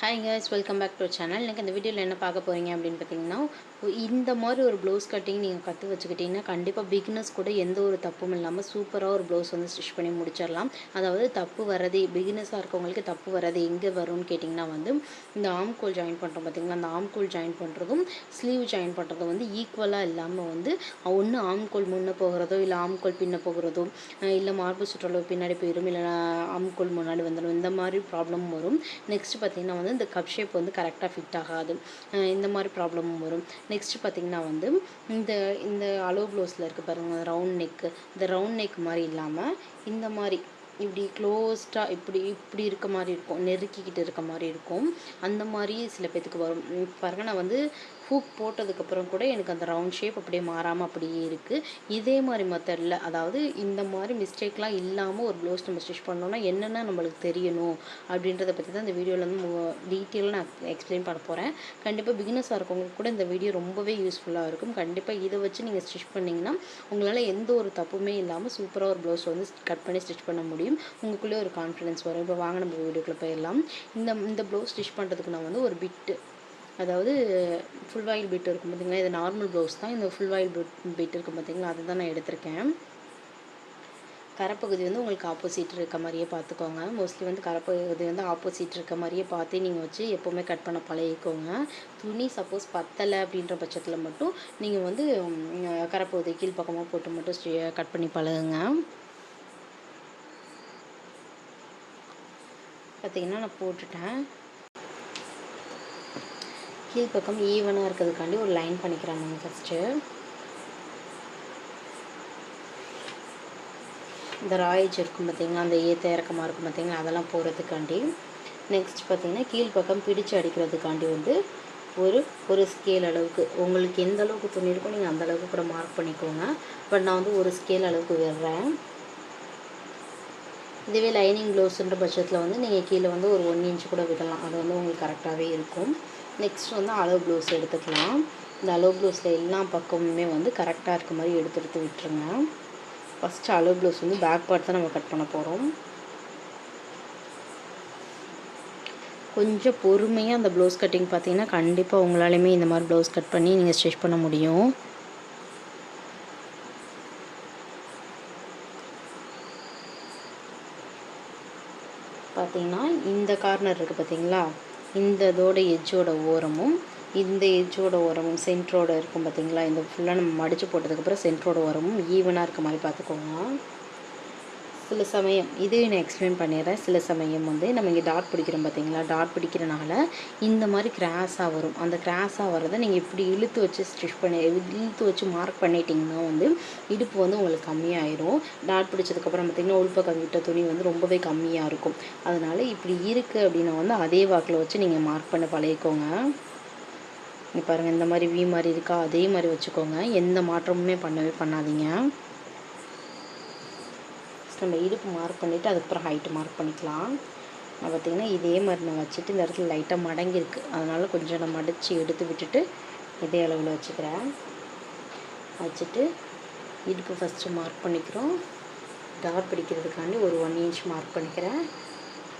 Hi guys welcome back to channel எனக்கு இந்த வீடியோவில் என்ன பார்க்க போகிறீங்க அப்படின்னு பார்த்தீங்கன்னா இந்த மாதிரி ஒரு ப்ளவுஸ் கட்டிங் நீங்கள் கற்று வச்சுக்கிட்டிங்கன்னா கண்டிப்பாக பிகினர்ஸ் கூட எந்த ஒரு தப்பும் இல்லாமல் சூப்பராக ஒரு ப்ளவுஸ் வந்து ஸ்டிச் பண்ணி முடிச்சிடலாம். அதாவது தப்பு வர்றது பிகினர்ஸாக இருக்கவங்களுக்கு தப்பு வர்றது எங்கே வரும்னு கேட்டிங்கன்னா வந்து இந்த ஆம்கோல் ஜாயின் பண்ணுறோம் பார்த்தீங்களா? அந்த ஆம்கோல் ஜாயின் பண்ணுறதும் ஸ்லீவ் ஜாயின் பண்ணுறதும் வந்து ஈக்குவலாக இல்லாமல் வந்து ஒன்று ஆம்கோல் முன்னே போகிறதோ இல்லை ஆம்கோல் பின்ன போகிறதோ இல்லை மார்பு சுற்றளவு பின்னாடி போயிடும் இல்லை ஆம்கோல் முன்னாடி வந்துடும் இந்த மாதிரி ப்ராப்ளமும் வரும். நெக்ஸ்ட் பார்த்திங்கன்னா வந்து இந்த கப் ஷேப் வந்து கரெக்டாக ஃபிட் ஆகாது. இந்த மாதிரி ப்ராப்ளமும் வரும். நெக்ஸ்ட்டு பார்த்திங்கன்னா வந்து இந்த இந்த அளவு ப்ளவுஸில் இருக்குது பாருங்கள் ரவுண்ட் நெக்கு இந்த ரவுண்ட் நெக் மாதிரி இல்லாமல் இந்த மாதிரி இப்படி க்ளோஸ்டாக இப்படி இப்படி இருக்க மாதிரி இருக்கும். நெருக்கிக்கிட்டு இருக்க மாதிரி இருக்கும். அந்த மாதிரி சில பேத்துக்கு வரும். பாருங்கள் நான் வந்து ஹூக் போட்டதுக்கப்புறம் கூட எனக்கு அந்த ரவுண்ட் ஷேப் அப்படியே மாறாமல் அப்படியே இருக்குது இதே மாதிரி மெத்தடில் அதாவது இந்த மாதிரி மிஸ்டேக்லாம் இல்லாமல் ஒரு ப்ளவுஸ் நம்ம ஸ்டிச் பண்ணோன்னா என்னென்ன நம்மளுக்கு தெரியணும் அப்படின்றத பற்றி தான் இந்த வீடியோவில் வந்து டீட்டெயிலாக நான் எக்ஸ்பிளைன் பண்ண போகிறேன் கண்டிப்பாக பிகினஸாக இருக்கவங்களுக்கு கூட இந்த வீடியோ ரொம்பவே யூஸ்ஃபுல்லாக இருக்கும். கண்டிப்பாக இதை வச்சு நீங்கள் ஸ்டிச் பண்ணிங்கன்னா உங்களால் எந்த ஒரு தப்புமே இல்லாமல் சூப்பராக ஒரு ப்ளவுஸ் வந்து கட் பண்ணி ஸ்டிச் பண்ண முடியும். உங்களுக்குள்ளே ஒரு கான்ஃபிடன்ஸ் வரும். இப்போ வாங்க நம்ம வீடியோக்குள்ளே போயிடலாம். இந்த இந்த ப்ளவுஸ் ஸ்டிச் பண்ணுறதுக்கு நான் வந்து ஒரு பிட்டு அதாவது ஃபுல் வாயில் பீட் இருக்கும் பார்த்தீங்களா இது நார்மல் ப்ளவுஸ் தான். இந்த ஃபுல் வாயில் பீட் பிட் இருக்கும் பார்த்தீங்களா அதை தான் நான் எடுத்திருக்கேன். கரைப்பகுதி வந்து உங்களுக்கு ஆப்போசிட் இருக்க மாதிரியே பார்த்துக்கோங்க. மோஸ்ட்லி வந்து கரைப்பகுதி வந்து ஆப்போசிட் இருக்க மாதிரியே பார்த்து நீங்கள் வச்சு எப்போவுமே கட் பண்ண பழகிக்கோங்க. துணி சப்போஸ் பத்தலை அப்படின்ற பட்சத்தில் மட்டும் நீங்கள் வந்து கரப்பகுதி கீழ் கீழ்ப்பக்கமாக போட்டு மட்டும் கட் பண்ணி பழகுங்க. பார்த்தீங்கன்னா நான் போட்டுட்டேன். கீழ்ப்பக்கம் ஈவனாக இருக்கிறதுக்காண்டி ஒரு லைன் பண்ணிக்கிறேன் நான் ஃபஸ்ட்டு இந்த ராயேஜ் இருக்கும் பார்த்தீங்கன்னா அந்த ஏத்த இறக்கமாக இருக்கும் பார்த்திங்களா? அதெல்லாம் போகிறதுக்காண்டி நெக்ஸ்ட் பார்த்தீங்கன்னா கீழ்ப்பக்கம் பிடிச்சு அடிக்கிறதுக்காண்டி வந்து ஒரு ஒரு ஸ்கேல் அளவுக்கு. உங்களுக்கு எந்த அளவுக்கு துணி இருக்கோ நீங்கள் அந்த அளவுக்கு கூட மார்க் பண்ணிக்கோங்க. பட் நான் வந்து ஒரு ஸ்கேல் அளவுக்கு விடுறேன். இதுவே லைனிங் ப்ளவுஸுன்ற பட்சத்தில் வந்து நீங்கள் கீழே வந்து ஒரு ஒன் இன்ச் கூட விடலாம். அது வந்து உங்களுக்கு கரெக்டாகவே இருக்கும். நெக்ஸ்ட் வந்து அளவு ப்ளவுஸ் எடுத்துக்கலாம். இந்த அளவு ப்ளவுஸில் எல்லா பக்கமுமே வந்து கரெக்டாக இருக்க மாதிரி எடுத்து எடுத்து விட்டுருங்க. ஃபஸ்ட்டு அளவு ப்ளவுஸ் வந்து பேக் பார்ட் தான் நம்ம கட் பண்ண போகிறோம் கொஞ்சம் பொறுமையாக அந்த ப்ளவுஸ் கட்டிங் பார்த்தீங்கன்னா கண்டிப்பாக உங்களாலையுமே இந்த மாதிரி ப்ளவுஸ் கட் பண்ணி நீங்கள் ஸ்டிச் பண்ண முடியும். பார்த்தீங்கன்னா இந்த கார்னர் இருக்குது பார்த்தீங்களா? இந்த இதோட எஜ்ஜோட ஓரமும் இந்த எஜ்ஜோட ஓரமும் சென்ட்ரோட இருக்கும் பார்த்தீங்களா இந்த ஃபுல்லாக நம்ம மடித்து போட்டதுக்கப்புறம் சென்ட்ரோட ஓரமும் ஈவனாக இருக்க மாதிரி பார்த்துக்கோங்க. சில சமயம் இது நான் எக்ஸ்பிளைன் பண்ணிடுறேன். சில சமயம் வந்து நம்ம இங்கே டாட் பிடிக்கிறோம் பார்த்தீங்களா டாட் பிடிக்கிறனால இந்த மாதிரி கிராஸாக வரும். அந்த கிராஸாக வரதை நீங்கள் இப்படி இழுத்து வச்சு ஸ்டிச் பண்ணி இழுத்து வச்சு மார்க் பண்ணிட்டீங்கன்னா வந்து இடுப்பு வந்து உங்களுக்கு கம்மியாயிரும். டாட் பிடிச்சதுக்கப்புறம் பார்த்தீங்கன்னா உள்பக்கம் விட்ட துணி வந்து ரொம்பவே கம்மியாக இருக்கும். அதனால் இப்படி இருக்குது அப்படின்னா வந்து அதே வாக்கில் வச்சு நீங்கள் மார்க் பண்ண பழகிக்கோங்க. இங்க பாருங்கள் இந்த மாதிரி வி மாதிரி இருக்கா? அதே மாதிரி வச்சுக்கோங்க. எந்த மாற்றமுமே பண்ணவே பண்ணாதீங்க. ஃபஸ்ட்டு நம்ம இடுப்பு மார்க் பண்ணிவிட்டு அதுக்கப்புறம் ஹைட்டு மார்க் பண்ணிக்கலாம். நான் பார்த்திங்கன்னா இதே மாதிரி நான் வச்சுட்டு இந்த இடத்துல லைட்டாக மடங்கியிருக்கு. அதனால் கொஞ்சம் நான் மடித்து எடுத்து விட்டுட்டு இதே அளவில் வச்சுக்கிறேன். வச்சுட்டு இடுப்பு ஃபஸ்ட்டு மார்க் பண்ணிக்கிறோம். டாட் பிடிக்கிறதுக்காண்டி ஒரு ஒன் இன்ச் மார்க் பண்ணிக்கிறேன்.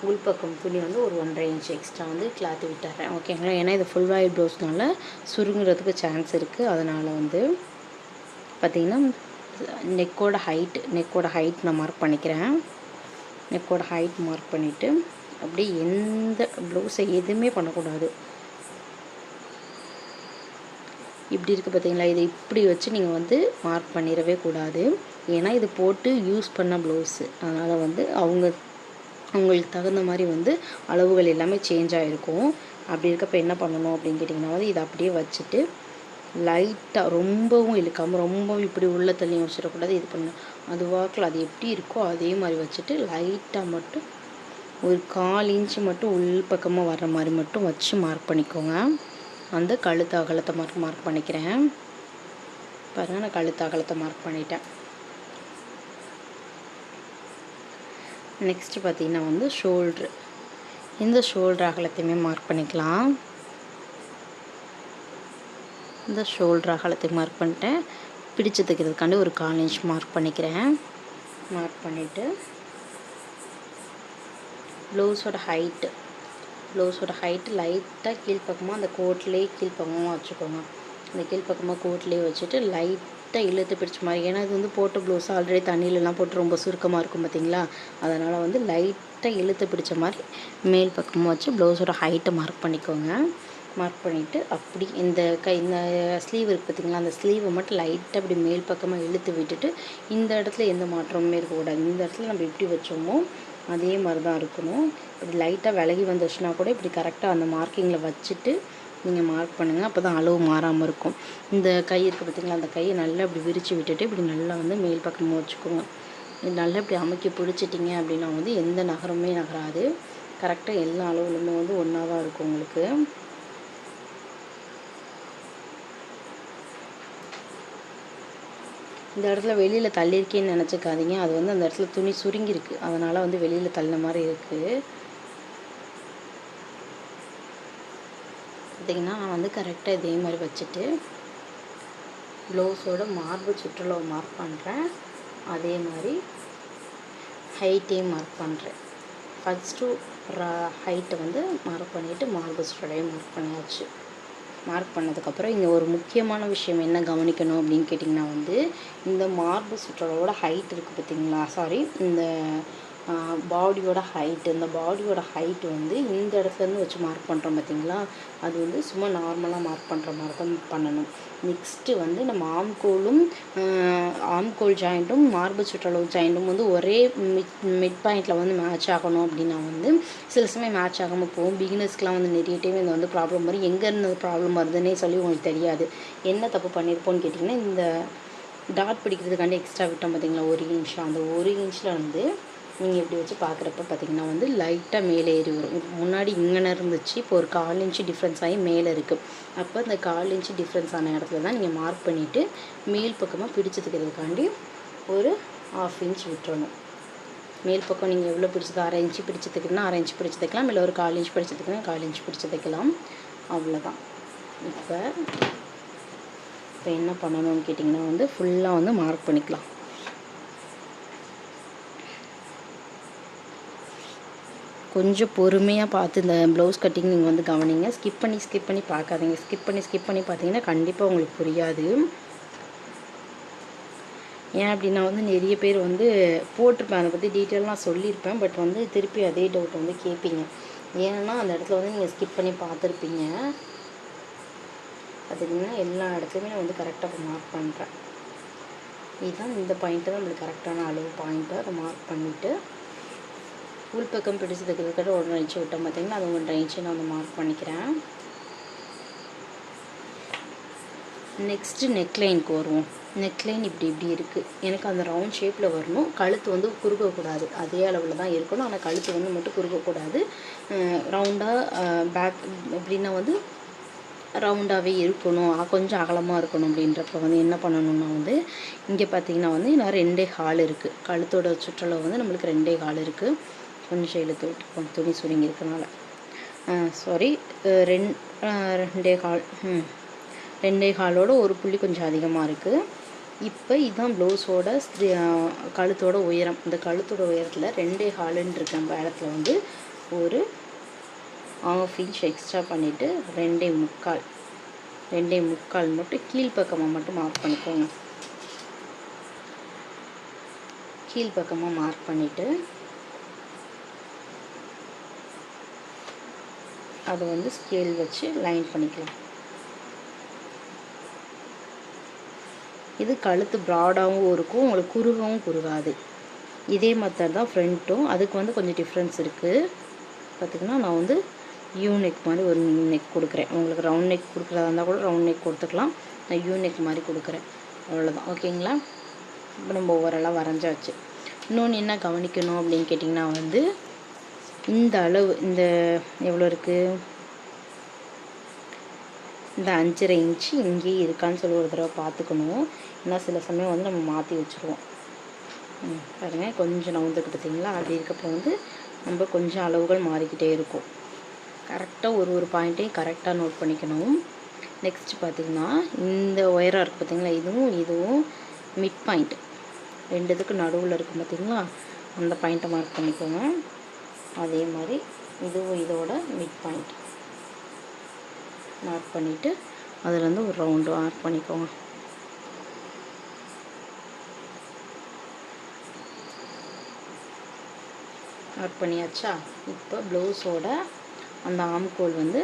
உள்பக்கம் துணி வந்து ஒரு ஒன்றரை இன்ச் எக்ஸ்ட்ரா வந்து கிளாத்து விட்டுறேன். ஓகேங்களா ஏன்னா இது ஃபுல் வாயில் ப்ளவுஸ்னால சுருங்குறதுக்கு சான்ஸ் இருக்குது அதனால் வந்து பார்த்திங்கன்னா நெக்கோட ஹைட் நெக்கோட ஹைட் நான் மார்க் பண்ணிக்கிறேன். நெக்கோட ஹைட் மார்க் பண்ணிவிட்டு அப்படியே எந்த ப்ளவுஸை எதுவுமே பண்ணக்கூடாது. இப்படி இருக்குது பார்த்தீங்களா? இதை இப்படி வச்சு நீங்கள் வந்து மார்க் பண்ணிடவே கூடாது. ஏன்னா இது போட்டு யூஸ் பண்ண ப்ளவுஸு அதனால் வந்து அவங்க அவங்களுக்கு தகுந்த மாதிரி வந்து அளவுகள் எல்லாமே சேஞ்ச் ஆகிருக்கும் அப்படி இருக்கப்போ என்ன பண்ணணும் அப்படின்னு கேட்டிங்கன்னா வந்து இதை அப்படியே வச்சுட்டு லைட்டாக ரொம்பவும் இழுக்காமல் ரொம்பவும் இப்படி உள்ள தள்ளியும் வச்சிடக்கூடாது இது பண்ண. அது வாக்கில் அது எப்படி இருக்கோ அதே மாதிரி வச்சுட்டு லைட்டாக மட்டும் ஒரு கால் இன்ச்சு மட்டும் உள் பக்கமாக வர்ற மாதிரி மட்டும் வச்சு மார்க் பண்ணிக்கோங்க. அந்த கழுத்து அகலத்தை மார்க் மார்க் பண்ணிக்கிறேன். பாருங்கள் நான் கழுத்து அகலத்தை மார்க் பண்ணிட்டேன். நெக்ஸ்ட்டு பார்த்தீங்கன்னா வந்து ஷோல்ட்ரு இந்த ஷோல்டர் அகலத்தையுமே மார்க் பண்ணிக்கலாம். இந்த ஷோல்டர் அகலத்துக்கு மார்க் பண்ணிட்டேன். பிடிச்சு தைக்கிறதுக்காண்டி ஒரு கால் இன்ச் மார்க் பண்ணிக்கிறேன். மார்க் பண்ணிவிட்டு ப்ளவுஸோட ஹைட்டு ப்ளவுஸோட ஹைட்டு லைட்டாக கீழ்ப்பக்கமாக அந்த கோட்லேயே கீழ்ப்பக்கமாக வச்சுக்கோங்க. அந்த கீழ்ப்பக்கமாக கோட்லேயே வச்சுட்டு லைட்டாக இழுத்து பிடிச்ச மாதிரி ஏன்னா இது வந்து போட்ட ப்ளவுஸ் ஆல்ரெடி தண்ணியிலலாம் போட்டு ரொம்ப சுருக்கமாக இருக்கும் பார்த்தீங்களா அதனால் வந்து லைட்டாக இழுத்து பிடிச்ச மாதிரி மேல் பக்கமாக வச்சு ப்ளவுஸோட ஹைட்டை மார்க் பண்ணிக்கோங்க. மார்க் பண்ணிவிட்டு அப்படி இந்த கை இந்த ஸ்லீவ் இருக்குது பார்த்திங்களா அந்த ஸ்லீவை மட்டும் லைட்டாக அப்படி மேல் பக்கமாக இழுத்து விட்டுட்டு இந்த இடத்துல எந்த மாற்றமுமே இருக்கக்கூடாது. இந்த இடத்துல நம்ம எப்படி வச்சோமோ அதே மாதிரி தான் இருக்கணும். இப்படி லைட்டாக விலகி வந்துச்சுன்னா கூட இப்படி கரெக்டாக அந்த மார்க்கிங்கில் வச்சுட்டு நீங்கள் மார்க் பண்ணுங்கள் அப்போ தான் அளவு மாறாமல் இருக்கும். இந்த கை இருக்குது பார்த்தீங்களா அந்த கையை நல்லா இப்படி விரித்து விட்டுட்டு இப்படி நல்லா வந்து மேல் பக்கமாக வச்சுக்கோங்க. நல்லா இப்படி அமைக்கி பிடிச்சிட்டிங்க அப்படின்னா வந்து எந்த நகரமே நகராது. கரெக்டாக எல்லா அளவுலுமே வந்து ஒன்றா தான் இருக்கும் உங்களுக்கு. இந்த இடத்துல வெளியில் தள்ளியிருக்கேன்னு நினச்சிக்காதீங்க. அது வந்து அந்த இடத்துல துணி சுருங்கியிருக்கு. அதனால் வந்து வெளியில் தள்ளின மாதிரி இருக்குது பார்த்திங்கன்னா நான் வந்து கரெக்டாக இதே மாதிரி வச்சுட்டு ப்ளவுஸோட மார்பு சுற்றுலாவை மார்க் பண்ணுறேன் அதே மாதிரி ஹைட்டையும் மார்க் பண்ணுறேன் ஃபஸ்ட்டு ஹைட்டை வந்து மார்க் பண்ணிவிட்டு மார்பு சுற்றுலையும் மார்க் பண்ணியாச்சு. மார்க் பண்ணதுக்கப்புறம் இங்கே ஒரு முக்கியமான விஷயம் என்ன கவனிக்கணும் அப்படின்னு கேட்டிங்கன்னா வந்து இந்த மார்பு சுற்றளவோட ஹைட் இருக்குது பார்த்தீங்களா? சாரி இந்த பாடியோட ஹைட்டு இந்த பாடியோட ஹைட் வந்து இந்த இடத்துலேருந்து வச்சு மார்க் பண்ணுறோம் பார்த்தீங்களா அது வந்து சும்மா நார்மலாக மார்க் பண்ணுற மாதிரி தான் பண்ணணும். நெக்ஸ்ட்டு வந்து நம்ம ஆம்கோலும் ஆம்கோல் ஜாயிண்ட்டும் மார்பு சுற்றளவு ஜாயிண்ட்டும் வந்து ஒரே மிட் மிட் பாயிண்டில் வந்து மேட்ச் ஆகணும் அப்படின்னா வந்து சில சமயம் மேட்ச் ஆகாமல் போகும். பிகினர்ஸ்க்கெலாம் வந்து நிறைய டைம் இந்த வந்து ப்ராப்ளம் வரும். எங்கேருந்து ப்ராப்ளம் வருதுன்னே சொல்லி உங்களுக்கு தெரியாது. என்ன தப்பு பண்ணியிருப்போன்னு கேட்டிங்கன்னா இந்த டாட் பிடிக்கிறதுக்காண்டி எக்ஸ்ட்ரா விட்டோம் பார்த்தீங்களா ஒரு இன்ச் அந்த ஒரு இன்ச்சில் வந்து நீங்கள் இப்படி வச்சு பார்க்குறப்ப பார்த்தீங்கன்னா வந்து லைட்டாக மேலே ஏறி வரும். முன்னாடி இங்கே இருந்துச்சு இப்போ ஒரு கால் இன்ச்சு டிஃப்ரென்ஸ் ஆகி மேலே இருக்குது அப்போ அந்த கால் இன்ச்சு டிஃப்ரென்ஸ் ஆன இடத்துல தான் நீங்கள் மார்க் பண்ணிவிட்டு மேல் பக்கமாக பிடிச்சதுக்கிறதுக்காண்டி ஒரு ஆஃப் இன்ச் விட்டுறணும். மேல் பக்கம் நீங்கள் எவ்வளோ பிடிச்சது? அரை இன்ச்சு பிடிச்சதுக்குன்னா தைக்கணும்னா அரை இன்ச்சு பிடிச்சு தைக்கலாம். இல்லை ஒரு கால் இன்ச் பிடிச்சு தைக்கணும் கால் இன்ச் பிடிச்சு தைக்கலாம். அவ்வளோதான் இப்போ இப்போ என்ன பண்ணணும்னு கேட்டிங்கன்னா வந்து ஃபுல்லாக வந்து மார்க் பண்ணிக்கலாம். கொஞ்சம் பொறுமையாக பார்த்து இந்த ப்ளவுஸ் கட்டிங் நீங்கள் வந்து கவனிங்க. ஸ்கிப் பண்ணி ஸ்கிப் பண்ணி பார்க்காதீங்க. ஸ்கிப் பண்ணி ஸ்கிப் பண்ணி பார்த்தீங்கன்னா கண்டிப்பாக உங்களுக்கு புரியாது. ஏன் அப்படின்னா வந்து நிறைய பேர் வந்து போட்டிருப்பேன். அதை பற்றி டீட்டெயிலாக சொல்லியிருப்பேன். பட் வந்து திருப்பி அதே டவுட் வந்து கேட்பீங்க. ஏன்னா அந்த இடத்துல வந்து நீங்கள் ஸ்கிப் பண்ணி பார்த்துருப்பீங்க. பார்த்தீங்கன்னா எல்லா இடத்துலையுமே நான் வந்து கரெக்டாக மார்க் பண்ணுறேன் இதுதான் இந்த பாயிண்ட்டு தான் நம்மளுக்கு கரெக்டான அளவு பாயிண்ட்டை அதை மார்க் பண்ணிவிட்டு உள்பக்கம் பிடிச்சதுக்கு இருக்கிற ஒன்றரை இன்ச்சு விட்டோம் பார்த்தீங்கன்னா அது ஒன்றரை இன்ச்சு நான் வந்து மார்க் பண்ணிக்கிறேன். நெக்ஸ்ட்டு நெக்லைனுக்கு வருவோம் நெக்லைன் இப்படி இப்படி இருக்குது எனக்கு அந்த ரவுண்ட் ஷேப்பில் வரணும். கழுத்து வந்து குறுகக்கூடாது. அதே அளவில் தான் இருக்கணும். ஆனால் கழுத்து வந்து மட்டும் குறுகக்கூடாது. ரவுண்டாக பேக் எப்படின்னா வந்து ரவுண்டாகவே இருக்கணும். கொஞ்சம் அகலமாக இருக்கணும் அப்படின்றப்ப வந்து என்ன பண்ணணும்னா வந்து இங்கே பார்த்தீங்கன்னா வந்து நான் ரெண்டே ஹால் இருக்குது கழுத்தோட சுற்றளவு வந்து நம்மளுக்கு ரெண்டே ஹால் இருக்குது கொஞ்சம் இழுத்து விட்டுருக்கோம் துணி சுருங்கிருக்கனால சாரி ரெண் ரெண்டே கால் ம் ரெண்டே காலோட ஒரு புள்ளி கொஞ்சம் அதிகமாக இருக்குது இப்போ இதுதான் ப்ளவுஸோட கழுத்தோட உயரம். இந்த கழுத்தோட உயரத்தில் ரெண்டே காலுன்னு இருக்க நம்ம இடத்துல வந்து ஒரு ஆஃப் இன்ச் எக்ஸ்ட்ரா பண்ணிவிட்டு ரெண்டே முக்கால் ரெண்டே முக்கால் மட்டும் கீழ்ப்பக்கமாக மட்டும் மார்க் பண்ணிக்கோங்க. கீழ்ப்பக்கமாக மார்க் பண்ணிவிட்டு அதை வந்து ஸ்கேல் வச்சு லைன் பண்ணிக்கலாம். இது கழுத்து ப்ராடாகவும் இருக்கும் உங்களுக்கு குறுகவும் குறுகாது. இதே மெத்தட் தான் ஃப்ரண்ட்டும் அதுக்கு வந்து கொஞ்சம் டிஃப்ரென்ஸ் இருக்குது பார்த்திங்கன்னா நான் வந்து யூ நெக் மாதிரி ஒரு நெக் கொடுக்குறேன். உங்களுக்கு ரவுண்ட் நெக் கொடுக்குறதா இருந்தால் கூட ரவுண்ட் நெக் கொடுத்துக்கலாம். நான் யூ நெக் மாதிரி கொடுக்குறேன். அவ்வளோதான் ஓகேங்களா இப்போ நம்ம ஓவரெல்லாம் வரைஞ்சாச்சு. இன்னொன்று என்ன கவனிக்கணும் அப்படின்னு கேட்டிங்கன்னா வந்து இந்த அளவு இந்த எவ்வளோ இருக்குது இந்த அஞ்சரை இன்ச்சு இங்கேயே இருக்கான்னு சொல்லி ஒரு தடவை பார்த்துக்கணும். ஏன்னா சில சமயம் வந்து நம்ம மாற்றி வச்சுருவோம். பாருங்கள் கொஞ்சம் நவுந்துட்டு பார்த்தீங்களா? அப்படி இருக்கப்போ வந்து நம்ம கொஞ்சம் அளவுகள் மாறிக்கிட்டே இருக்கும். கரெக்டாக ஒரு ஒரு பாயிண்ட்டையும் கரெக்டாக நோட் பண்ணிக்கணும். நெக்ஸ்ட் பார்த்திங்கன்னா இந்த ஒயராக இருக்குது பார்த்திங்களா? இதுவும் இதுவும் மிட் பாயிண்ட் ரெண்டு இதுக்கு நடுவில் இருக்கும் பார்த்திங்களா? அந்த பாயிண்ட்டை மார்க் பண்ணிக்கோங்க. அதே மாதிரி இதுவும் இதோட மிட் பாயிண்ட் மார்க் பண்ணிவிட்டு அதுலேருந்து ஒரு ரவுண்டு மார்க் பண்ணிக்கோங்க. மார்க் பண்ணியாச்சா? இப்போ ப்ளவுஸோட அந்த ஆம்கோல் வந்து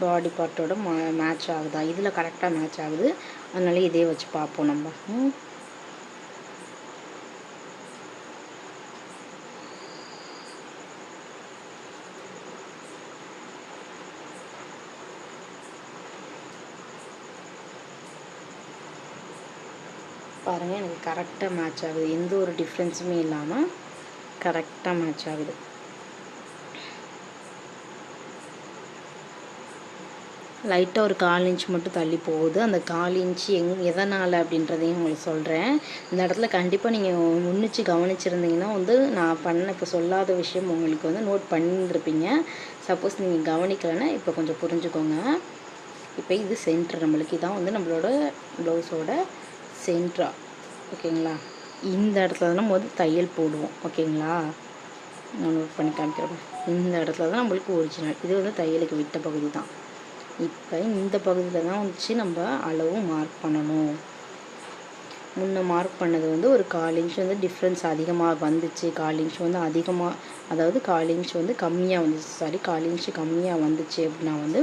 பாடி பார்ட்டோட மா மேட்ச் ஆகுதா? இதில் கரெக்டாக மேட்ச் ஆகுது. அதனால இதே வச்சு பார்ப்போம் நம்ம. பாருங்கள் எனக்கு கரெக்டாக மேட்ச் ஆகுது. எந்த ஒரு டிஃப்ரென்ஸுமே இல்லாமல் கரெக்டாக மேட்ச் ஆகுது. லைட்டாக ஒரு கால் இன்ச் மட்டும் தள்ளி போகுது. அந்த கால் இன்ச் எங் எதனால் அப்படின்றதையும் உங்களுக்கு சொல்கிறேன் இந்த இடத்துல கண்டிப்பாக நீங்கள் முன்னிச்சு கவனிச்சிருந்தீங்கன்னா வந்து நான் பண்ண இப்போ சொல்லாத விஷயம் உங்களுக்கு வந்து நோட் பண்ணியிருப்பீங்க சப்போஸ் நீங்கள் கவனிக்கலைன்னா இப்போ கொஞ்சம் புரிஞ்சுக்கோங்க. இப்போ இது சென்டர் நம்மளுக்கு இதான் வந்து நம்மளோட ப்ளவுஸோட சென்ட்ரா. ஓகேங்களா? இந்த இடத்துல தான் நம்ம வந்து தையல் போடுவோம். ஓகேங்களா? நான் நோட் பண்ணி காமிக்கிறோம் இந்த இடத்துல தான் நம்மளுக்கு ஒரிஜினல் இது வந்து தையலுக்கு விட்ட பகுதி தான். இப்போ இந்த பகுதியில் தான் வச்சு நம்ம அளவு மார்க் பண்ணணும். முன்ன மார்க் பண்ணது வந்து ஒரு கால் இன்ச் வந்து டிஃப்ரென்ஸ் அதிகமாக வந்துச்சு. கால் இன்ச் வந்து அதிகமாக அதாவது கால் இன்ச் வந்து கம்மியாக வந்துச்சு. சாரி கால் இன்ச் கம்மியாக வந்துச்சு அப்படின்னா வந்து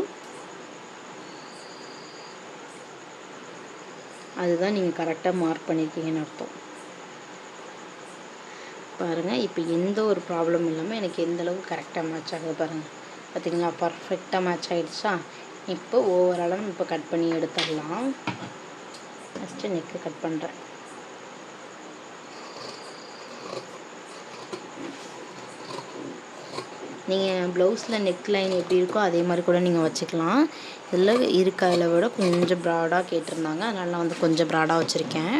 அதுதான் நீங்கள் கரெக்டாக மார்க் பண்ணியிருக்கீங்கன்னு அர்த்தம். பாருங்கள் இப்போ எந்த ஒரு ப்ராப்ளம் இல்லாமல் எனக்கு எந்த அளவுக்கு கரெக்டாக மேட்ச் ஆகுது பாருங்கள் பார்த்தீங்களா பர்ஃபெக்டாக மேட்ச் ஆகிடுச்சா இப்போ ஓவராலாக இப்போ கட் பண்ணி எடுத்துடலாம். ஃபஸ்ட்டு நெக்கு கட் பண்ணுறேன் நீங்கள் ப்ளவுஸில் நெக் லைன் எப்படி இருக்கோ அதே மாதிரி கூட நீங்கள் வச்சுக்கலாம். இதில் இருக்காயில் விட கொஞ்சம் ப்ராடாக கேட்டிருந்தாங்க. அதனால் நான் வந்து கொஞ்சம் ப்ராடாக வச்சுருக்கேன்.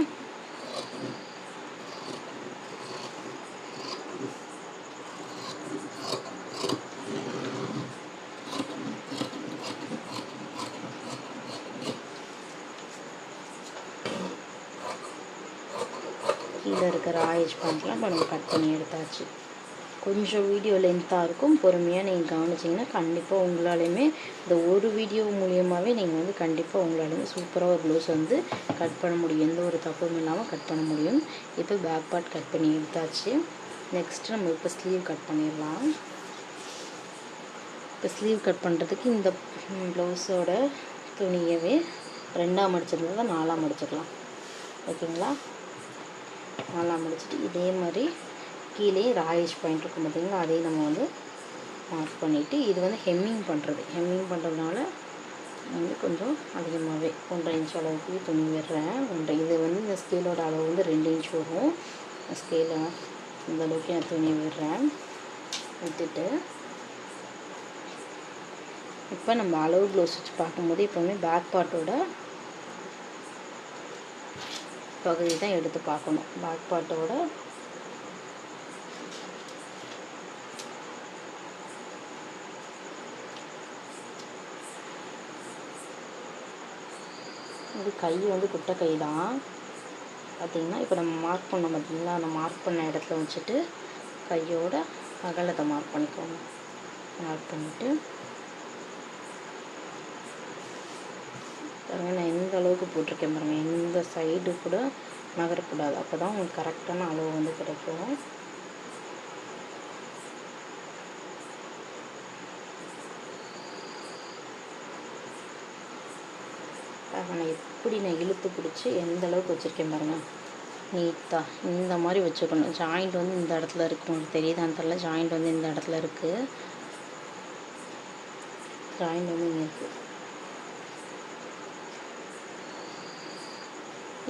கீழே இருக்கிற ஆயிஷ் பாயிண்ட்லாம் இப்போ நம்ம கட் பண்ணி எடுத்தாச்சு. கொஞ்சம் வீடியோ லென்த்தாக இருக்கும் பொறுமையாக நீங்கள் கவனிச்சிங்கன்னா கண்டிப்பாக உங்களாலையுமே இந்த ஒரு வீடியோ மூலியமாகவே நீங்கள் வந்து கண்டிப்பாக உங்களாலையுமே சூப்பராக ஒரு ப்ளவுஸ் வந்து கட் பண்ண முடியும். எந்த ஒரு தப்பும் இல்லாமல் கட் பண்ண முடியும். இப்போ பேக் பார்ட் கட் பண்ணி எடுத்தாச்சு. நெக்ஸ்ட்டு நம்ம இப்போ ஸ்லீவ் கட் பண்ணிடலாம். இப்போ ஸ்லீவ் கட் பண்ணுறதுக்கு இந்த ப்ளவுஸோட துணியவே ரெண்டாக தான் நாலாம் மடிச்சிடலாம் ஓகேங்களா? நாலாம் மடிச்சிட்டு இதே மாதிரி கீழே ராயேஜ் பாயிண்ட் இருக்கும் பார்த்திங்களா? அதையும் நம்ம வந்து மார்க் பண்ணிவிட்டு இது வந்து ஹெம்மிங் பண்ணுறது ஹெம்மிங் பண்ணுறதுனால வந்து கொஞ்சம் அதிகமாகவே ஒன்றரை இன்ச் அளவுக்கு துணி விடுறேன். ஒன்றரை இது வந்து இந்த ஸ்கேலோட அளவு வந்து ரெண்டு இன்ச் வரும். ஸ்கேலை இந்த அளவுக்கு நான் துணி விடுறேன். விட்டுட்டு இப்போ நம்ம அளவு க்ளோஸ் வச்சு பார்க்கும்போது எப்போவுமே பேக் பார்ட்டோட பகுதி தான் எடுத்து பார்க்கணும். பேக் பார்ட்டோட இது கை வந்து குட்டை கை தான். பார்த்திங்கன்னா இப்போ நம்ம மார்க் பண்ணோம் பார்த்திங்களா அந்த மார்க் பண்ண இடத்துல வச்சுட்டு கையோட அகலத்தை மார்க் பண்ணிக்கோங்க. மார்க் பண்ணிவிட்டு பாருங்க நான் எந்த அளவுக்கு போட்டிருக்கேன் பாருங்கள் எந்த சைடு கூட நகரக்கூடாது. அப்போ தான் உங்களுக்கு கரெக்டான அளவு வந்து கிடைக்கும். பாருங்க நான் எப்படி நான் இழுத்து பிடிச்சி எந்த அளவுக்கு வச்சுருக்கேன் பாருங்கள் நீட்டாக இந்த மாதிரி வச்சுக்கணும். ஜாயிண்ட் வந்து இந்த இடத்துல இருக்குது உங்களுக்கு தெரியுதான்னு தெரில ஜாயிண்ட் வந்து இந்த இடத்துல இருக்குது ஜாயிண்ட் வந்து இங்கே இருக்குது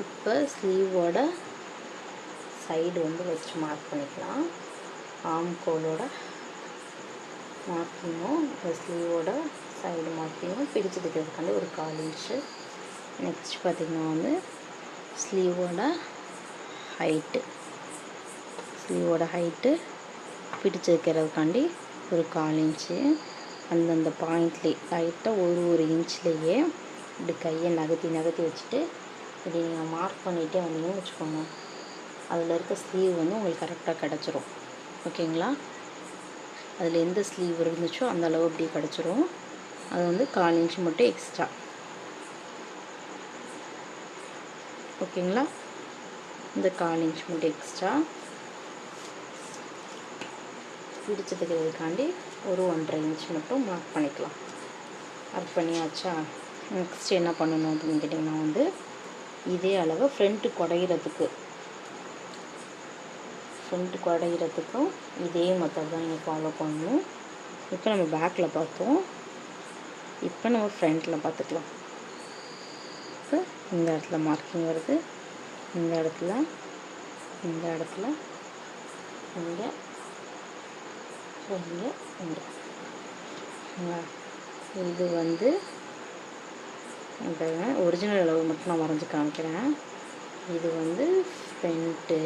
இப்போ ஸ்லீவோட சைடு வந்து வச்சு மார்க் பண்ணிக்கலாம். ஆம் கோலோட மார்க்கிங்கும் இப்போ ஸ்லீவோட சைடு மார்க்கிங்கும் பிரித்து தைக்கிறதுக்காண்டி ஒரு கால் இன்ச்சு நெக்ஸ்ட் பார்த்திங்கன்னா வந்து ஸ்லீவோட ஹைட்டு ஸ்லீவோட ஹைட்டு பிடிச்சு வைக்கிறதுக்காண்டி ஒரு கால் இன்ச்சு அந்தந்த பாயிண்ட்லேயே லைட்டாக ஒரு ஒரு இன்ச்லேயே இப்படி கையை நகர்த்தி நகர்த்தி வச்சுட்டு இப்படி நீங்கள் மார்க் பண்ணிகிட்டே வந்தீங்கன்னு வச்சுக்கோங்க. அதில் இருக்க ஸ்லீவ் வந்து உங்களுக்கு கரெக்டாக கிடச்சிரும். ஓகேங்களா? அதில் எந்த ஸ்லீவ் இருந்துச்சோ அந்த அளவு அப்படியே கிடச்சிரும். அது வந்து கால் இன்ச் மட்டும் எக்ஸ்ட்ரா ஓகேங்களா? இந்த கால் இன்ச் மட்டும் எக்ஸ்ட்ரா பிடிச்சதுக்கிறதுக்காண்டி ஒரு ஒன்றரை இன்ச் மட்டும் மார்க் பண்ணிக்கலாம். மார்க் பண்ணியாச்சா? நெக்ஸ்ட் என்ன பண்ணணும் அப்படின்னு கேட்டிங்கன்னா வந்து இதே அளவு ஃப்ரண்ட்டு குடையிறதுக்கு. ஃப்ரண்ட்டு குடையிறதுக்கும் இதே மெத்தட் தான் நீங்கள் ஃபாலோ பண்ணணும். இப்போ நம்ம பேக்கில் பார்த்தோம். இப்போ நம்ம ஃப்ரண்ட்டில் பார்த்துக்கலாம். இந்த இடத்துல மார்க்கிங் வருது. இந்த இடத்துல இந்த இடத்துல இங்கே இங்கே இங்கே. இது வந்து இந்த ஒரிஜினல் அளவு மட்டும் நான் வரைஞ்சி காமிக்கிறேன். இது வந்து ஃப்ரண்ட்டு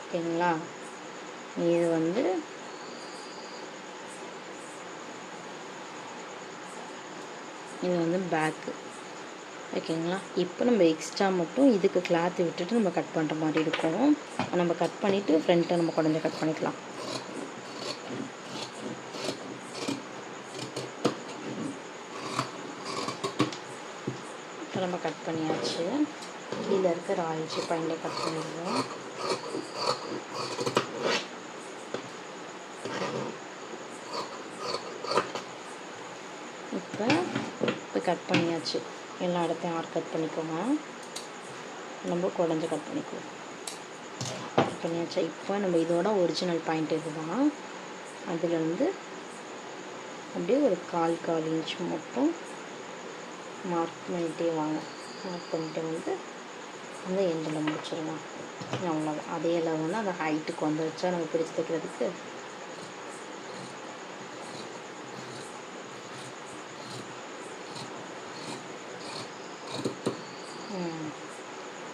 ஓகேங்களா? இது வந்து இது வந்து பேக்கு ஓகேங்களா? இப்போ நம்ம எக்ஸ்ட்ரா மட்டும் இதுக்கு கிளாத்து விட்டுட்டு நம்ம கட் பண்ணுற மாதிரி இருக்கும். நம்ம கட் பண்ணிவிட்டு ஃப்ரண்ட்டை நம்ம குடஞ்ச கட் பண்ணிக்கலாம். இப்போ நம்ம கட் பண்ணியாச்சு. கீழே இருக்க ராயல்ச்சி பாயிண்டை கட் பண்ணிடுவோம். இப்போ இப்போ கட் பண்ணியாச்சு. எல்லா இடத்தையும் ஆட் கட் பண்ணிக்கோங்க. நம்ம குடஞ்சி கட் பண்ணிக்குவோம் கட் பண்ணியாச்சா. இப்போ நம்ம இதோட ஒரிஜினல் பாயிண்ட் இதுதான். அதுலேருந்து அப்படியே ஒரு கால் கால் இன்ச் மட்டும் மார்க் பண்ணிகிட்டே வாங்க. மார்க் பண்ணிட்டு வந்து அந்த எண்டில் முடிச்சிடலாம். அவ்வளோதான் அதே அளவுனா அந்த ஹைட்டுக்கு வந்து வச்சா நம்ம பிடிச்சி தைக்கிறதுக்கு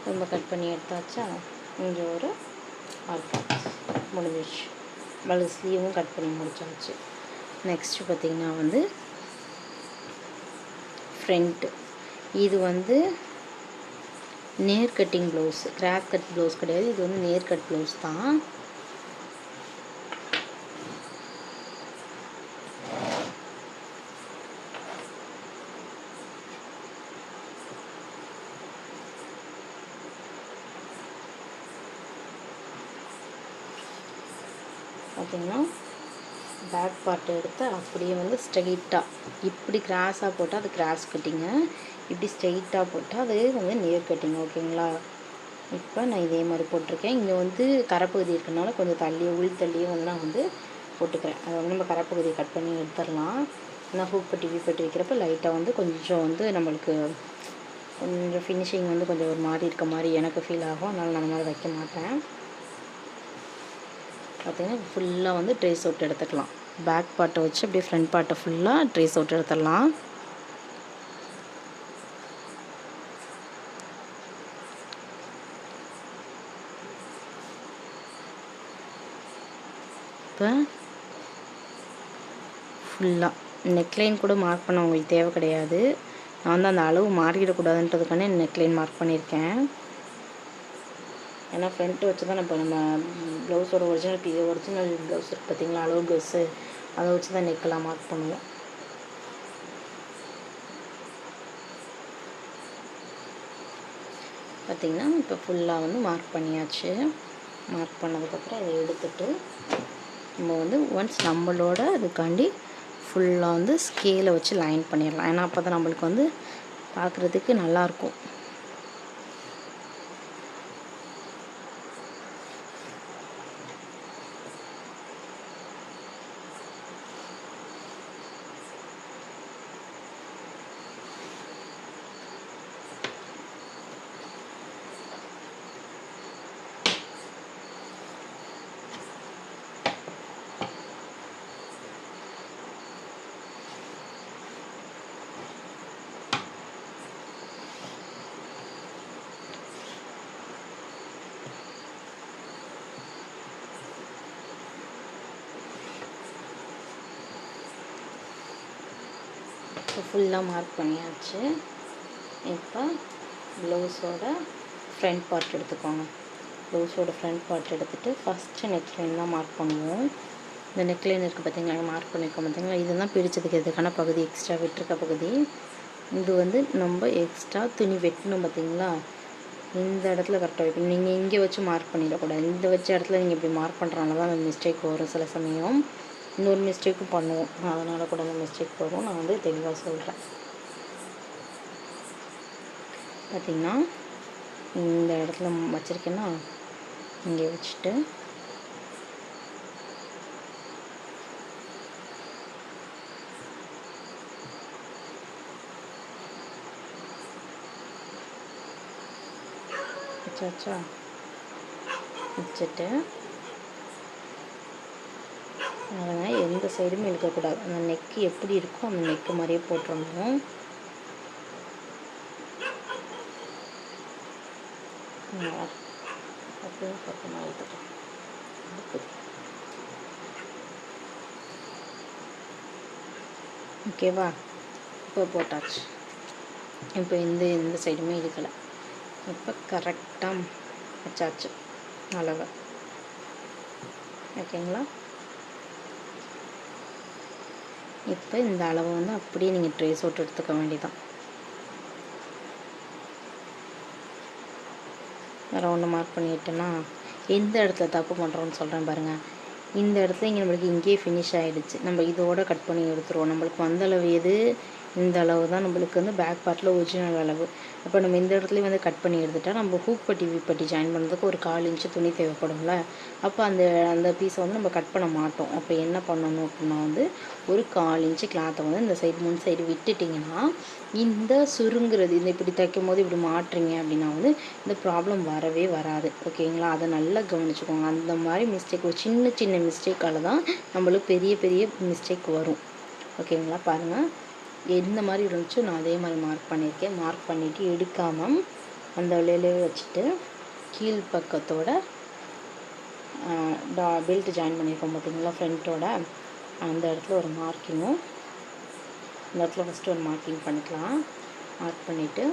ரொம்ப கட் பண்ணி எடுத்தாச்சா? இங்கே ஒரு ஆர்காட் முடிஞ்சிச்சு வலு ஸ்லீவும் கட் பண்ணி முடிச்சாச்சு. நெக்ஸ்ட்டு பார்த்திங்கன்னா வந்து ஃப்ரண்ட்டு இது வந்து நேர் கட்டிங் ப்ளவுஸ் கிராக் கட் ப்ளவுஸ் கிடையாது. இது வந்து நேர் கட் ப்ளவுஸ் தான். பார்த்திங்கன்னா பேக் பார்ட் எடுத்து அப்படியே வந்து ஸ்ட்ரெயிட்டாக இப்படி கிராஸாக போட்டால் அது கிராஸ் கட்டிங்கு இப்படி ஸ்ட்ரெயிட்டாக போட்டால் அது வந்து நேர் கட்டிங் ஓகேங்களா? இப்போ நான் இதே மாதிரி போட்டிருக்கேன். இங்கே வந்து கரைப்பகுதி இருக்கனால கொஞ்சம் தள்ளியே உள் தள்ளியே வந்து நான் வந்து போட்டுக்கிறேன். அதை வந்து நம்ம கரைப்பகுதியை கட் பண்ணி எடுத்துடலாம். ஆனால் ஹூக் பட்டி வீ பட்டி வைக்கிறப்ப லைட்டாக வந்து கொஞ்சம் வந்து நம்மளுக்கு கொஞ்சம் ஃபினிஷிங் வந்து கொஞ்சம் ஒரு மாதிரி இருக்க மாதிரி எனக்கு ஃபீல் ஆகும். அதனால் நான் மாதிரி வைக்க மாட்டேன். பார்த்திங்கன்னா ஃபுல்லாக வந்து ட்ரேஸ் அவுட் எடுத்துக்கலாம். பேக் பார்ட்டை வச்சு அப்படியே ஃப்ரண்ட் பார்ட்டை ஃபுல்லாக ட்ரேஸ் அவுட் எடுத்துடலாம். இப்போ ஃபுல்லாக நெக்லைன் கூட மார்க் பண்ண உங்களுக்கு தேவை கிடையாது. நான் வந்து அந்த அளவு மாறிடக்கூடாதுன்றதுக்கான நெக்லைன் மார்க் பண்ணியிருக்கேன். ஏன்னா ஃப்ரண்ட்டு வச்சு தான் இப்போ நம்ம ப்ளவுஸோட ஒரிஜினல் பீ ஒரிஜினல் ப்ளவுஸ் இருக்குது பார்த்தீங்களா அளவு ப்ளவுஸு அதை வச்சு தான் நெக்கெல்லாம் மார்க் பண்ணுவோம். பார்த்திங்கன்னா இப்போ ஃபுல்லாக வந்து மார்க் பண்ணியாச்சு. மார்க் பண்ணதுக்கப்புறம் அதை எடுத்துட்டு நம்ம வந்து ஒன்ஸ் நம்மளோட இதுக்காண்டி ஃபுல்லாக வந்து ஸ்கேலை வச்சு லைன் பண்ணிடலாம். ஏன்னா அப்போ தான் நம்மளுக்கு வந்து பார்க்குறதுக்கு நல்லாயிருக்கும் ஃபுல்லாக மார்க் பண்ணியாச்சு. இப்போ ப்ளவுஸோட ஃப்ரண்ட் பார்ட் எடுத்துக்கோங்க. ப்ளவுஸோட ஃப்ரண்ட் பார்ட் எடுத்துகிட்டு ஃபஸ்ட்டு நெக்லைன் தான் மார்க் பண்ணுவோம். இந்த நெக்லைன் இருக்குது பார்த்தீங்களா மார்க் பண்ணியிருக்கோம் பார்த்தீங்களா? இதுதான் பிடிச்சதுக்கு எதுக்கான பகுதி? எக்ஸ்ட்ரா விட்டுருக்க பகுதி. இது வந்து நம்ம எக்ஸ்ட்ரா துணி வெட்டணும் பார்த்தீங்களா? இந்த இடத்துல கரெக்டாக வைக்கணும். நீங்கள் இங்கே வச்சு மார்க் பண்ணிடக்கூடாது. இந்த வச்ச இடத்துல நீங்கள் இப்படி மார்க் பண்ணுறனால தான் அந்த மிஸ்டேக் வரும் சில சமயம். இன்னொரு மிஸ்டேக்கும் பண்ணுவோம். அதனால் கூட அந்த மிஸ்டேக் வரும் நான் வந்து தெளிவாக சொல்கிறேன் பார்த்திங்கன்னா இந்த இடத்துல வச்சுருக்கேன்னா இங்கே வச்சுட்டு வச்சாச்சா வச்சுட்டு அதனால் எந்த சைடும் இழுக்கக்கூடாது. அந்த நெக்கு எப்படி இருக்கோ அந்த நெக்கு மாதிரியே போட்டுருணும் அப்படியே பக்கமாக ஓகேவா இப்போ போட்டாச்சு. இப்போ இந்த எந்த சைடுமே இழுக்கலை. இப்போ கரெக்டாக வச்சாச்சு. அளவை. ஓகேங்களா இப்போ இந்த அளவை வந்து அப்படியே நீங்கள் ட்ரேஸ் அவுட் எடுத்துக்க வேண்டிதான் வேறு ஒன்று மார்க் பண்ணிட்டேன்னா எந்த இடத்துல தப்பு பண்ணுறோன்னு சொல்கிறேன் பாருங்கள் இந்த இடத்துல இங்கே நம்மளுக்கு இங்கேயே ஃபினிஷ் ஆகிடுச்சு நம்ம இதோட கட் பண்ணி எடுத்துருவோம். நம்மளுக்கு வந்தளவு எது? இந்த அளவு தான் நம்மளுக்கு வந்து பேக் பார்ட்டில் ஒரிஜினல் அளவு. அப்போ நம்ம இந்த இடத்துலையும் வந்து கட் பண்ணி எடுத்துட்டா நம்ம ஹூக் பட்டி விப்பட்டி ஜாயின் பண்ணுறதுக்கு ஒரு கால் இன்ச்சு துணி தேவைப்படும்ல. அப்போ அந்த அந்த பீஸை வந்து நம்ம கட் பண்ண மாட்டோம். அப்போ என்ன பண்ணணும் அப்படின்னா வந்து ஒரு கால் இன்ச்சு கிளாத்தை வந்து இந்த சைடு முன் சைடு விட்டுட்டிங்கன்னா இந்த சுருங்குறது இந்த இப்படி தைக்கும் போது இப்படி மாட்டுறீங்க அப்படின்னா வந்து இந்த ப்ராப்ளம் வரவே வராது. ஓகேங்களா அதை நல்லா கவனிச்சுக்கோங்க. அந்த மாதிரி மிஸ்டேக் ஒரு சின்ன சின்ன மிஸ்டேக்கால தான் நம்மளுக்கு பெரிய பெரிய மிஸ்டேக் வரும். ஓகேங்களா பாருங்கள் எந்த மாதிரி இருந்துச்சோ நான் அதே மாதிரி மார்க் பண்ணியிருக்கேன். மார்க் பண்ணிவிட்டு எடுக்காமல் அந்த வழியிலேயே வச்சுட்டு கீழ் பக்கத்தோட டா பெல்ட் ஜாயின் பண்ணியிருக்கோம் பார்த்திங்களா ஃப்ரண்ட்டோட அந்த இடத்துல ஒரு மார்க்கிங்கும் அந்த இடத்துல ஃபஸ்ட்டு ஒரு மார்க்கிங் பண்ணிக்கலாம். மார்க் பண்ணிவிட்டு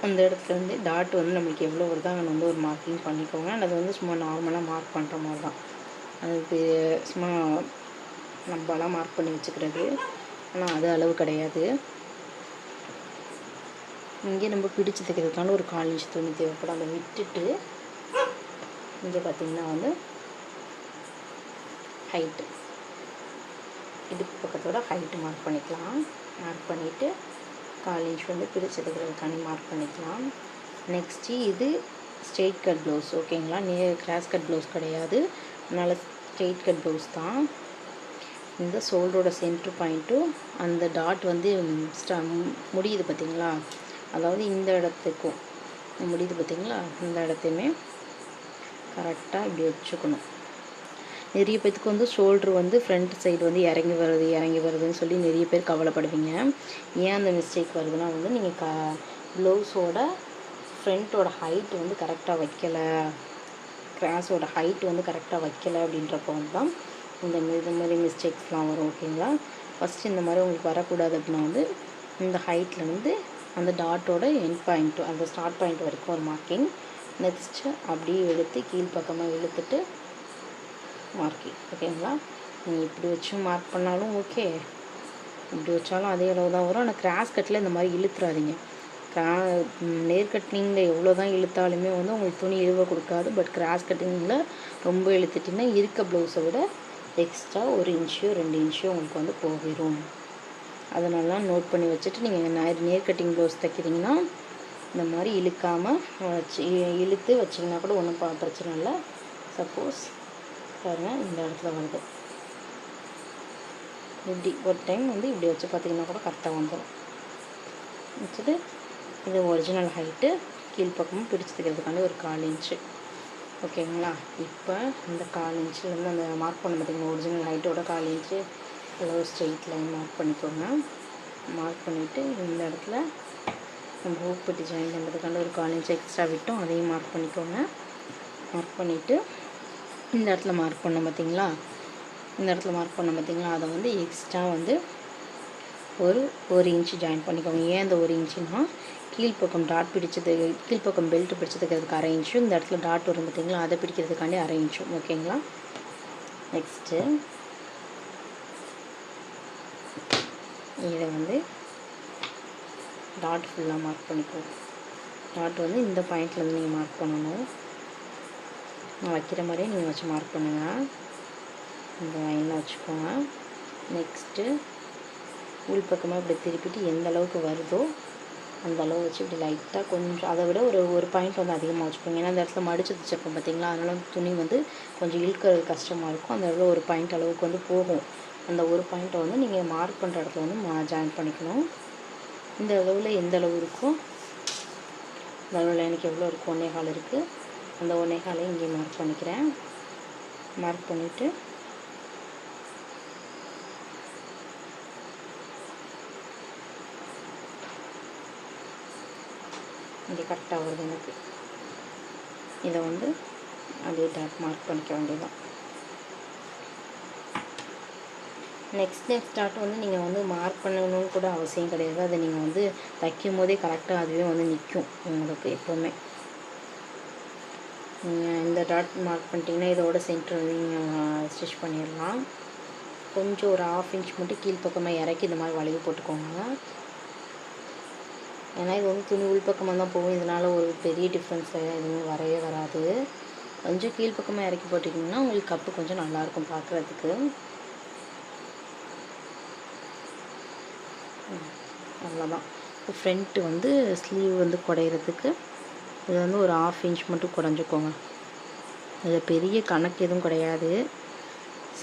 அந்த இடத்துல வந்து டாட் வந்து நம்மளுக்கு எவ்வளோ வருதோ அங்கே வந்து ஒரு மார்க்கிங் பண்ணிக்கோங்க. அது வந்து சும்மா நார்மலாக மார்க் பண்ணுற மாதிரி தான். அது சும்மா நம்மளாம் மார்க் பண்ணி வச்சுக்கிறது. ஆனால் அது அளவு கிடையாது. இங்கே நம்ம பிடிச்சி தைக்கிறதுக்கான ஒரு கால் இன்ச்சு துணி தேவைப்படும். அதை விட்டுட்டு இங்கே பார்த்திங்கன்னா வந்து ஹைட்டு இடுப்பு பக்கத்தோட ஹைட்டு மார்க் பண்ணிக்கலாம். மார்க் பண்ணிவிட்டு கால் இன்ச் வந்து பிடிச்சி தைக்கிறதுக்கான மார்க் பண்ணிக்கலாம். நெக்ஸ்ட்டு இது ஸ்ட்ரெயிட் கட் ப்ளவுஸ் ஓகேங்களா நே கிராஸ் கட் ப்ளவுஸ் கிடையாது. அதனால் ஸ்ட்ரெயிட் கட் ப்ளவுஸ் தான். இந்த ஷோல்டரோட சென்ட்ரு பாயிண்ட்டும் அந்த டாட் வந்து ஸ்டா முடியுது பார்த்தீங்களா அதாவது இந்த இடத்துக்கும் முடியுது பார்த்தீங்களா இந்த இடத்தையுமே கரெக்டாக இப்படி வச்சுக்கணும். நிறைய பேத்துக்கு வந்து ஷோல்ட்ரு வந்து ஃப்ரண்ட் சைடு வந்து இறங்கி வருது இறங்கி வருதுன்னு சொல்லி நிறைய பேர் கவலைப்படுவீங்க. ஏன் அந்த மிஸ்டேக் வருதுன்னா வந்து நீங்கள் க ப்ளவுஸோட ஃப்ரண்ட்டோட ஹைட் வந்து கரெக்டாக வைக்கலை. கிராஸோட ஹைட் வந்து கரெக்டாக வைக்கலை அப்படின்றப்போ வந்து தான் இந்த மாதிரி மாதிரி மிஸ்டேக்ஸ்லாம் வரும் ஓகேங்களா ஃபஸ்ட்டு இந்த மாதிரி உங்களுக்கு வரக்கூடாது அப்படின்னா வந்து இந்த ஹைட்லேருந்து அந்த டாட்டோட எண்ட் பாயிண்ட்டு அந்த ஸ்டார்ட் பாயிண்ட் வரைக்கும் ஒரு மார்க்கிங் நெக்ஸ்ட்டு அப்படியே எடுத்து கீழ்ப்பக்கமாக இழுத்துட்டு மார்க்கிங் ஓகேங்களா நீங்கள் இப்படி வச்சும் மார்க் பண்ணாலும் ஓகே இப்படி வச்சாலும் அதே அளவு தான் வரும். ஆனால் கிராஸ் கட்டில் இந்த மாதிரி இழுத்துறாதீங்க. கிரா நேர் கட்டிங்கில் எவ்வளோ தான் இழுத்தாலுமே வந்து உங்களுக்கு துணி இழுவ கொடுக்காது. பட் கிராஸ் கட்டிங்கில் ரொம்ப இழுத்துட்டிங்கன்னா இருக்க ப்ளவுஸை விட எக்ஸ்ட்ரா ஒரு இன்ச்சோ ரெண்டு இன்ச்சோ உங்களுக்கு வந்து போயிடும் அதனால நோட் பண்ணி வச்சுட்டு நீங்கள் நேர் நேர் கட்டிங் ப்ளவுஸ் தைக்கிறீங்கன்னா இந்த மாதிரி இழுக்காமல் வச்சு இழுத்து வச்சிங்கன்னா கூட ஒன்றும் பிரச்சனை இல்லை. சப்போஸ் பாருங்கள் இந்த இடத்துல வருது இப்படி ஒரு டைம் வந்து இப்படி வச்சு பார்த்தீங்கன்னா கூட கரெக்டாக வந்துடும் வச்சுட்டு இது ஒரிஜினல் ஹைட்டு கீழ்ப்பக்கமும் பிடிச்சி தைக்கிறதுக்காண்டி ஒரு கால் இன்ச்சு. ஓகேங்களா? இப்போ இந்த கால் இன்ச்சிலேருந்து அந்த மார்க் பண்ண பார்த்தீங்கன்னா ஒரிஜினல் ஹைட்டோட கால் இன்ச்சு அளவு ஸ்ட்ரெயிட் லைன் மார்க் பண்ணிக்கோங்க. மார்க் பண்ணிவிட்டு இந்த இடத்துல நம்ம ஹூக் பட்டி ஜாயின் பண்ணுறதுக்காண்ட ஒரு கால் இன்ச் எக்ஸ்ட்ரா விட்டோம். அதையும் மார்க் பண்ணிக்கோங்க. மார்க் பண்ணிவிட்டு இந்த இடத்துல மார்க் பண்ணோம் பார்த்தீங்களா இந்த இடத்துல மார்க் பண்ணோம் பார்த்தீங்களா அதை வந்து எக்ஸ்ட்ரா வந்து ஒரு ஒரு இன்ச்சு ஜாயின் பண்ணிக்கோங்க. ஏன் அந்த ஒரு இன்ச்சுன்னா கீழ்ப்பக்கம் டாட் பிடிச்சது கீழ்ப்பக்கம் பெல்ட் பிடிச்சதுக்கிறதுக்கு அரை இன்ச்சும் இந்த இடத்துல டாட் வரும் பார்த்தீங்களா? அதை பிடிக்கிறதுக்காண்டி அரை இன்ச்சும் ஓகேங்களா நெக்ஸ்ட்டு இதை வந்து டாட் ஃபுல்லாக மார்க் பண்ணிக்கோங்க. டாட் வந்து இந்த பாயிண்ட்லேருந்து நீங்கள் மார்க் பண்ணணும். நான் வைக்கிற மாதிரியே நீங்கள் வச்சு மார்க் பண்ணுங்கள் இந்த லைனில் வச்சுக்கோங்க. நெக்ஸ்ட்டு உள் பக்கமாக இப்படி திருப்பிட்டு எந்த அளவுக்கு வருதோ அந்த அளவு வச்சு இப்படி லைட்டாக கொஞ்சம் அதை விட ஒரு ஒரு பாயிண்ட் வந்து அதிகமாக வச்சுக்கோங்க. ஏன்னா அந்த இடத்துல மடிச்சு வச்சுருப்போம் பார்த்தீங்களா அதனால் துணி வந்து கொஞ்சம் இழுக்கிறது கஷ்டமாக இருக்கும். அந்த இடத்துல ஒரு பாயிண்ட் அளவுக்கு வந்து போகும். அந்த ஒரு பாயிண்ட்டை வந்து நீங்கள் மார்க் பண்ணுற இடத்துல வந்து மா ஜாயின் பண்ணிக்கணும். இந்த அளவில் எந்த அளவு இருக்கோ இந்த அளவில் எனக்கு எவ்வளோ இருக்கும் ஒன்றே கால் இருக்குது அந்த ஒன்றே காலையும் இங்கே மார்க் பண்ணிக்கிறேன். மார்க் பண்ணிவிட்டு இங்கே கரெக்டாக வருது எனக்கு. இதை வந்து அப்படியே டாட் மார்க் பண்ணிக்க வேண்டியதான் நெக்ஸ்ட் நெக்ஸ்ட் டாட் வந்து நீங்கள் வந்து மார்க் பண்ணணும்னு கூட அவசியம் கிடையாது. அதை நீங்கள் வந்து தைக்கும் போதே கரெக்டாக அதுவே வந்து நிற்கும் உங்களுக்கு எப்போவுமே. நீங்கள் இந்த டாட் மார்க் பண்ணிட்டீங்கன்னா இதோட சென்டர் வந்து நீங்கள் ஸ்டிச் பண்ணிடலாம். கொஞ்சம் ஒரு ஆஃப் இன்ச் மட்டும் கீழ்ப்பக்கமாக இறக்கி இந்த மாதிரி வளைவு போட்டுக்கோங்க. ஏன்னா இது வந்து துணி உள்பக்கமாக தான் போகும். இதனால் ஒரு பெரிய டிஃப்ரென்ஸ் எதுவுமே வரவே வராது. கொஞ்சம் கீழ்ப்பக்கமாக இறக்கி போட்டிங்கன்னா உங்களுக்கு கப்பு கொஞ்சம் நல்லாயிருக்கும் பார்க்குறதுக்கு அவ்வளோதான் இப்போ ஃப்ரண்ட்டு வந்து ஸ்லீவ் வந்து குடையிறதுக்கு இது வந்து ஒரு ஆஃப் இன்ச் மட்டும் குறைஞ்சிக்கோங்க. இதில் பெரிய கணக்கு எதுவும் கிடையாது.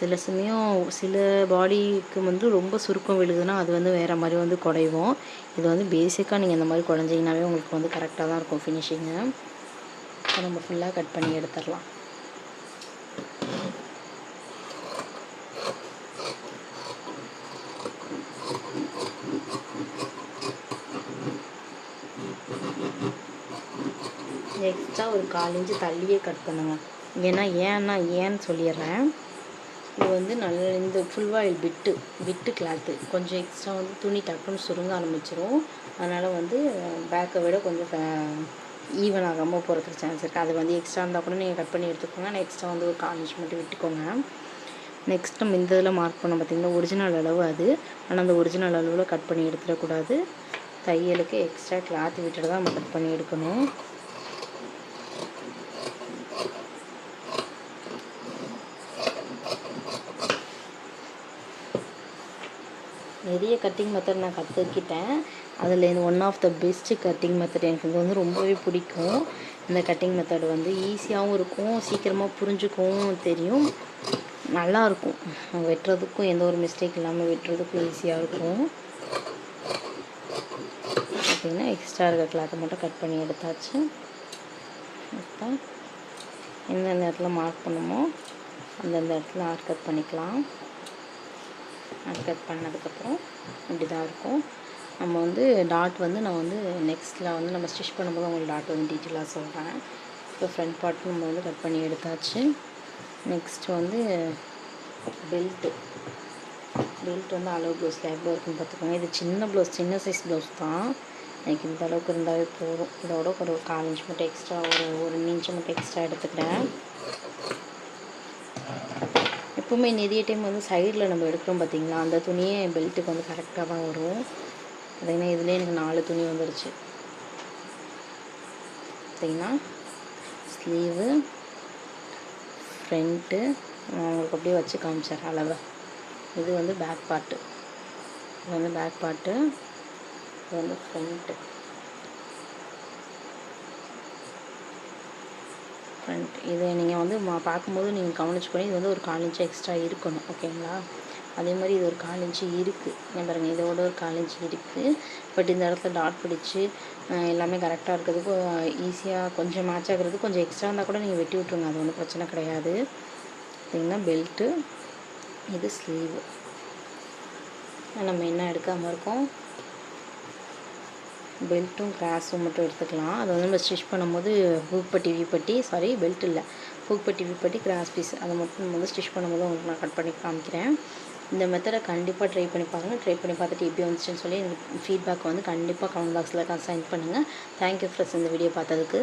சில சமயம் சில பாடிக்கு வந்து ரொம்ப சுருக்கம் விழுகுதுன்னா அது வந்து வேறு மாதிரி வந்து குடைவோம். இது வந்து பேசிக்காக நீங்கள் இந்த மாதிரி குழஞ்சிங்கனாவே உங்களுக்கு வந்து கரெக்டாக தான் இருக்கும் ஃபினிஷிங்கு இப்போ நம்ம ஃபுல்லாக கட் பண்ணி எடுத்துடலாம். எக்ஸ்ட்ரா ஒரு கால் இன்ச்சு தள்ளியே கட் பண்ணுங்கள் ஏன்னா ஏன்னா ஏன்னு சொல்லிடுறேன். இது வந்து நல்ல இந்த ஃபுல் வாயில் பிட்டு பிட்டு கிளாத்து கொஞ்சம் எக்ஸ்ட்ரா வந்து துணி டக்குன்னு சுருங்க ஆரம்பிச்சிரும். அதனால் வந்து பேக்கை விட கொஞ்சம் ஈவன் ஆகாமல் போகிறதுக்கு சான்ஸ் இருக்குது அது வந்து எக்ஸ்ட்ரா இருந்தால் கூட நீங்கள் கட் பண்ணி எடுத்துக்கோங்க. ஆனால் எக்ஸ்ட்ரா வந்து ஒரு கால் இன்ச் மட்டும் விட்டுக்கோங்க. நெக்ஸ்ட் நம்ம இந்த இதில் மார்க் பண்ண பார்த்திங்கன்னா ஒரிஜினல் அளவு அது. ஆனால் அந்த ஒரிஜினல் அளவில் கட் பண்ணி எடுத்துடக்கூடாது. தையலுக்கு எக்ஸ்ட்ரா கிளாத் விட்டுட்டு தான் நம்ம கட் பண்ணி எடுக்கணும். நிறைய கட்டிங் மெத்தட் நான் கற்றுக்கிட்டேன் அதில் இந்த one of the best cutting method எனக்கு இது வந்து ரொம்பவே பிடிக்கும். இந்த கட்டிங் மெத்தட் வந்து ஈஸியாகவும் இருக்கும் சீக்கிரமாக புரிஞ்சுக்கவும் தெரியும். நல்லாயிருக்கும். வெட்டுறதுக்கும் எந்த ஒரு மிஸ்டேக் இல்லாமல் வெட்டுறதுக்கும் ஈஸியாக இருக்கும். பார்த்திங்கன்னா எக்ஸ்ட்ரா இருக்க கிளாத்தை மட்டும் கட் பண்ணி எடுத்தாச்சு. இப்போ எந்தெந்த இடத்துல மார்க் பண்ணுமோ அந்தந்த இடத்துல ஆர்ட் கட் பண்ணிக்கலாம். அது கட் பண்ணதுக்கப்புறம் இப்படி தான் இருக்கும். நம்ம வந்து டாட் வந்து நான் வந்து நெக்ஸ்ட்டில் வந்து நம்ம ஸ்டிச் பண்ணும்போது உங்களுக்கு டாட் வந்து டீட்டெயிலாக சொல்கிறேன் இப்போ ஃப்ரண்ட் பார்ட் நம்ம வந்து கட் பண்ணி எடுத்தாச்சு. நெக்ஸ்ட் வந்து பெல்ட்டு பெல்ட் வந்து அளவு ப்ளவுஸில் எவ்வளோ இருக்குன்னு பார்த்துக்கோங்க. இது சின்ன ப்ளவுஸ் சின்ன சைஸ் ப்ளவுஸ் தான். எனக்கு இந்த அளவுக்கு இருந்தாவே போதும். இதோட ஒரு கால் இன்ச் மட்டும் எக்ஸ்ட்ரா ஒரு ஒரு இன்ச்சு மட்டும் எக்ஸ்ட்ரா எடுத்துக்கிறேன். எப்பவுமே நிறைய டைம் வந்து சைடில் நம்ம எடுக்கிறோம் பார்த்தீங்களா அந்த துணியே பெல்ட்டுக்கு வந்து கரெக்டாக தான் வரும். பார்த்தீங்கன்னா இதுலேயே எனக்கு நாலு துணி வந்துடுச்சு பார்த்தீங்கன்னா ஸ்லீவு ஃப்ரண்ட்டு நான் உங்களுக்கு அப்படியே வச்சு காமிச்சேன் அளவை. இது வந்து பேக் பார்ட்டு இது வந்து பேக் பார்ட்டு இது வந்து ஃப்ரண்ட்டு ஃப்ரண்ட் இது நீங்கள் வந்து மா பார்க்கும்போது நீங்கள் கவனிச்சுக்கணும் இது வந்து ஒரு கால் இன்ச்சு எக்ஸ்ட்ரா இருக்கணும் ஓகேங்களா அதே மாதிரி இது ஒரு கால் இன்ச்சு இருக்குது ஏன் பாருங்கள் இதோட ஒரு கால் இன்ச்சு இருக்குது பட் இந்த இடத்துல டாட் பிடிச்சி எல்லாமே கரெக்டாக இருக்கிறதுக்கு ஈஸியாக கொஞ்சம் மேட்ச் ஆகிறது கொஞ்சம் எக்ஸ்ட்ரா இருந்தால் கூட நீங்கள் வெட்டி விட்ருங்க அது ஒன்றும் பிரச்சனை கிடையாது. பார்த்திங்கன்னா பெல்ட்டு இது ஸ்லீவு நம்ம என்ன எடுக்காமல் இருக்கோம்? பெல்ட்டும் கிராஸும் மட்டும் எடுத்துக்கலாம். அதை வந்து நம்ம ஸ்டிச் பண்ணும்போது ஹூக்பட்டி விப்பட்டி சாரி பெல்ட் இல்லை. ஹூக்பட்டி விப்பட்டி கிராஸ் பீஸ். அதை மட்டும் நம்ம வந்து ஸ்டிச் பண்ணும்போது உங்களுக்கு நான் கட் பண்ணி காமிக்கிறேன். இந்த மெத்தடை கண்டிப்பாக ட்ரை பண்ணி பாருங்கள் ட்ரை பண்ணி பார்த்துட்டு எப்படி வந்துச்சுன்னு சொல்லி எனக்கு ஃபீட்பேக் வந்து கண்டிப்பாக கமெண்ட் பாக்ஸில் சென்ட் பண்ணுங்கள் தேங்க்யூ ஃப்ரெண்ட்ஸ் இந்த வீடியோ பார்த்ததுக்கு.